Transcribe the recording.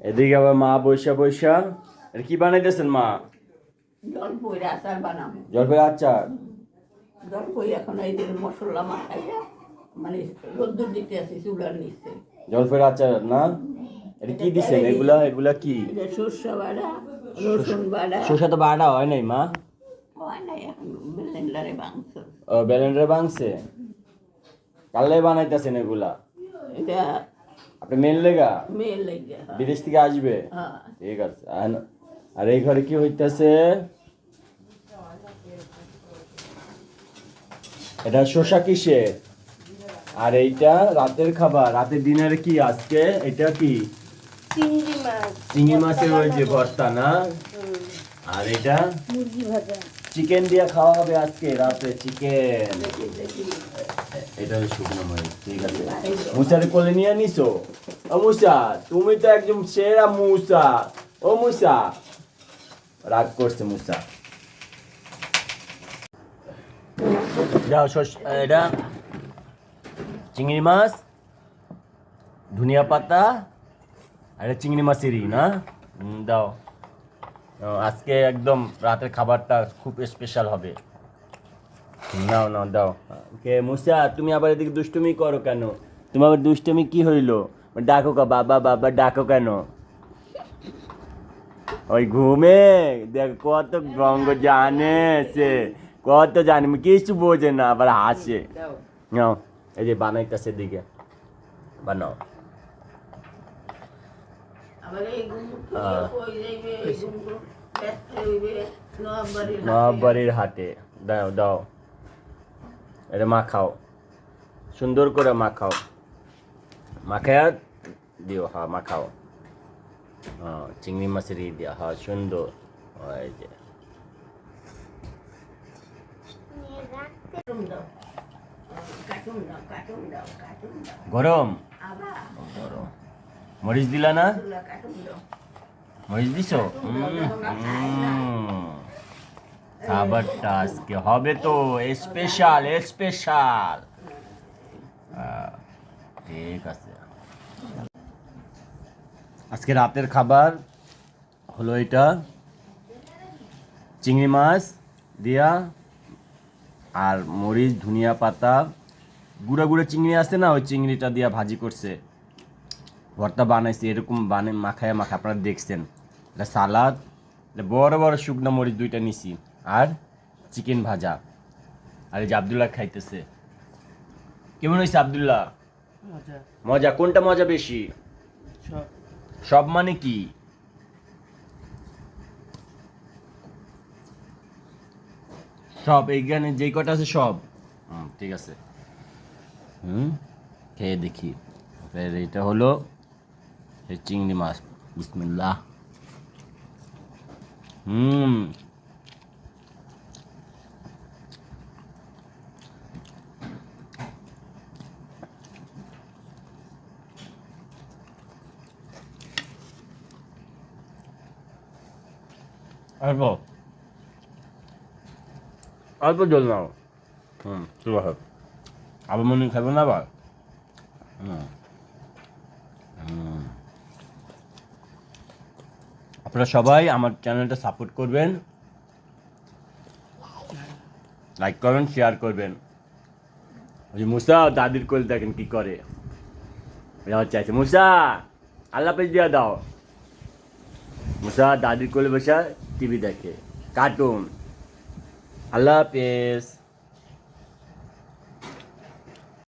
এদিকে আবার মা বৈশা বৈশা এটা কি বানাইতেছেন মা? জল পইরে আচার বানাবো। জলপাই আচার? জল পই এখন এই যে মশলা মাখাইয়া মানে রোদ্দুর দিতে আছি চুলার নিচে। জলপাইয়ের আচার না? এটা কি দিছেন? এগুলা এগুলা কি? এটা বাড়া রসুন বাড়া। শসা তো বাড়া হয় নাই মা? হয় না এখন ব্লেন্ডারে মাংস ও ব্যালেন্ডারে বাংছে কালে বানাইতেছেন এগুলা? এটা আপনি মেন লেগা? মেয়ে লেগে বিদেশ থেকে আসবে? হ্যাঁ। ঠিক আছে। আর- এই ঘরে কি হইতেছে? এটা শসা কিসে আর এইটা রাতের খাবার। রাতের ডিনারে কি আজকে? এটা কি? চিংড়ি মাছ। চিংড়ি মাছের ওই যে ভর্তা না? আর এটা? চিকেন দিয়ে খাওয়া হবে আজকে রাতে চিকেন এটা শুকনো মরিচ ঠিক আছে? মুসারে কোলে নিয়ে নিছো ও মুসা তুমি তো একদম সেরা মুসা। ও মুসা। রাগ করছে মুসা। যাও শস এটা চিংড়ি মাছ ধনিয়া পাতা আর চিংড়ি মাছেরই না? দাও। আজকে একদম রাতের খাবারটা খুব স্পেশাল হবে। নাও নাও দাও। কে মুসা তুমি আবার এদিকে দুষ্টুমি করো কেন? তুমি আবার দুষ্টুমি কি হইল? ডাকো কা বাবা বাবা ডাকো কেন? ওই ঘুমে? দেখ কত গঙ্গ জানে সে কত জানে কিছু বোঝে না আবার হাসে। নাও এই যে বানাইতেছে দিকে বানাও। নবাবাড়ির হাটে। দাও দাও। এটা মাখাও। সুন্দর করে মাখাও। মাখায়া দিও হ্যাঁ মাখাও। হ্যাঁ চিংড়ি মাছের ই দিয়া হ্যাঁ সুন্দর। ওই যে। গরম? গরম। মরিচ দিলা না? মরিচ দিছো? খাবারটা আজকে হবে তো স্পেশাল স্পেশাল ঠিক আছে। আজকে রাতের খাবার হলো এটা চিংড়ি মাছ দিয়া আর মরিচ, ধনিয়া পাতা। গুঁড়া গুঁড়া চিংড়ি আছে না, ওই চিংড়িটা দিয়া ভাজি করছে। ভর্তা বানাইছে, এরকম বানে, মাখায় মাখা আপনারা দেখছেন। এটা সালাদ বড় বড় শুকনো মরিচ দুইটা নিছি। আর চিকেন ভাজা। আর এই যে আবদুল্লাহ খাইতেছে। কেমন হয়েছে আবদুল্লাহ? মজা। কোনটা মজা বেশি? সব। মানে কি? সব এইখানে যেই কটা আছে সব। হুম ঠিক আছে। হুম খেয়ে দেখি। এটা হলো এই চিংড়ি মাছ। বিসমিল্লাহ। হুম। অল্প অল্প জল নাও হুম ঠিক আছে আবার মনে খাবে না আবার হুম হুম। আপনারা সবাই আমার চ্যানেলটা সাপোর্ট করবেন। লাইক করবেন শেয়ার করবেন। ওই মুসা দাদির কোল দেখেন কি করে। আমার চাইছে মুসা আল্লাহ পেজ দিয়ে দাও। মুসা দাদির কোলে বসে টিভি দেখে কার্টুন আল্লাহ হাফেজ।